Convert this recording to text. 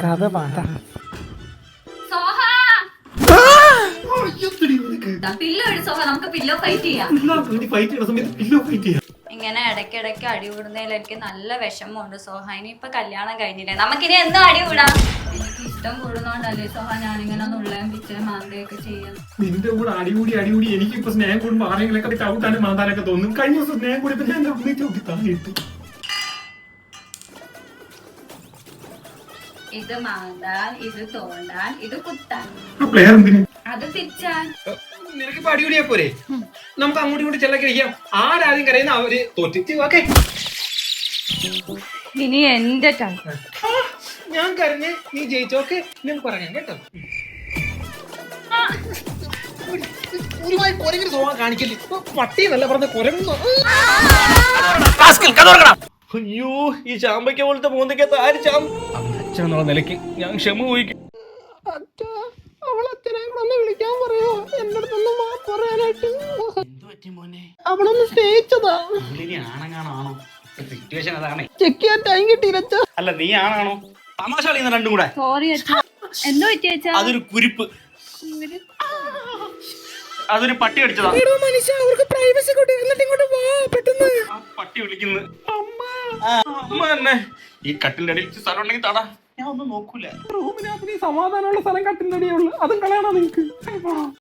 കഥ പാട. സോഹ! പില്ലോ എടു സോഹ നമുക്ക് പില്ലോ ഫൈറ്റ് ചെയ്യാം. ഫൈറ്റ് ചെയ്യുന്ന സമയത്ത് പില്ലോ ഫൈറ്റ് ചെയ്യാം. ഇങ്ങനെ ഇടയ്ക്കിടയ്ക്ക് അടി കൂടുന്നതിലെനിക്ക് നല്ല വിഷമമുണ്ട് സോഹ. ഇനി ഇപ്പൊ കല്യാണം കഴിഞ്ഞില്ലേ? നമുക്കിനി എന്താ അടി കൂടാം? എനിക്ക് ഇഷ്ടം കൂടുന്നോണ്ടല്ലേ സോഹ ഞാനിങ്ങനെ നുള്ളയും പിച്ചയും മാന്തയൊക്കെ ചെയ്യാം. നിന്റെ കൂടെ അടികൂടി അടികൂടി എനിക്ക് ഇപ്പൊ സ്നേഹം കൂടുമ്പോ ആരെങ്കിലൊക്കെ ചവിട്ടാനും മാന്താനൊക്കെ തോന്നും. കഴിഞ്ഞ ദിവസം സ്നേഹം കൂടി ഞാൻ ഒന്ന് ചവിട്ടി താഴെയിട്ട് ഇത് മാന്താൻ ഇത് തോണ്ടാൻ ഇത് കുത്താൻ ആ പ്ലെയർ എന്തിന് അത് പിച്ചാൻ നിനക്കിപ്പോ അടികൂടിയാ പോരെ നമുക്ക് അങ്ങോട്ടും ഇങ്ങോട്ടും ചെല്ലൊക്കെ ഇരിക്കാം ആരാദ്യം കരയുന്ന അവർ തോറ്റിട്ട് ഓക്കെ ഇനി എന്റെ ടൈം ഞാൻ കരഞ്ഞ് നീ ജയിച്ചോക്കെ ഞാൻ പറയാം കേട്ടോ ഒരുമായി കൊരങ്ങനെ സ്വഭാവം കാണിക്കല്ലേ ഇപ്പൊ പട്ടി എന്നല്ല പറഞ്ഞ കൊരങ്ങുന്നു അയ്യോ ഈ ചാമ്പയ്ക്ക പോലത്തെ മൂന്നയ്ക്കകത്ത് ആര് ചാമ്പ. അച്ഛൻ എന്നുള്ള നിലയ്ക്ക് ഞാൻ ക്ഷമ ചോദിക്കും വിളിക്കാൻ പറയോ. എന്റെ അടുത്തൊന്ന് മാപ്പ് പറയാനായിട്ട്. എന്ത് പറ്റി മോനെ അവളൊന്ന് സ്നേഹിച്ചതാ. ഉള്ളിനി ആണങ്ങാണാണോ? സിറ്റുവേഷൻ അതാണ്. ചെക്ക് ചെയ്യാൻ ടൈം കിട്ടിയില്ല അല്ല നീ ആണാണോ? തമാശ കളിയുന്ന രണ്ടും കൂടെ. സോറി അച്ഛാ. എന്തോ പറ്റിയ അതൊരു കുരിപ്പ്. അതൊരു പട്ടി അടിച്ചതാ. മനുഷ്യ അവർക്ക് പ്രൈവസി കൊടു എന്നിട്ട് ഇങ്ങോട്ട് വാ പെട്ടെന്ന്. ആ പട്ടി വിളിക്കുന്നു. തന്നെ ഈ കട്ടിന്റെ അടിയിൽ സ്ഥലം ഉണ്ടെങ്കിൽ താടാ. ഞാൻ ഒന്നും നോക്കൂല. റൂമിനകത്ത് നീ സമാധാനമുള്ള സ്ഥലം കട്ടിന്റെ അടിയേ ഉള്ളു. അതും കളയണോ നിങ്ങക്ക്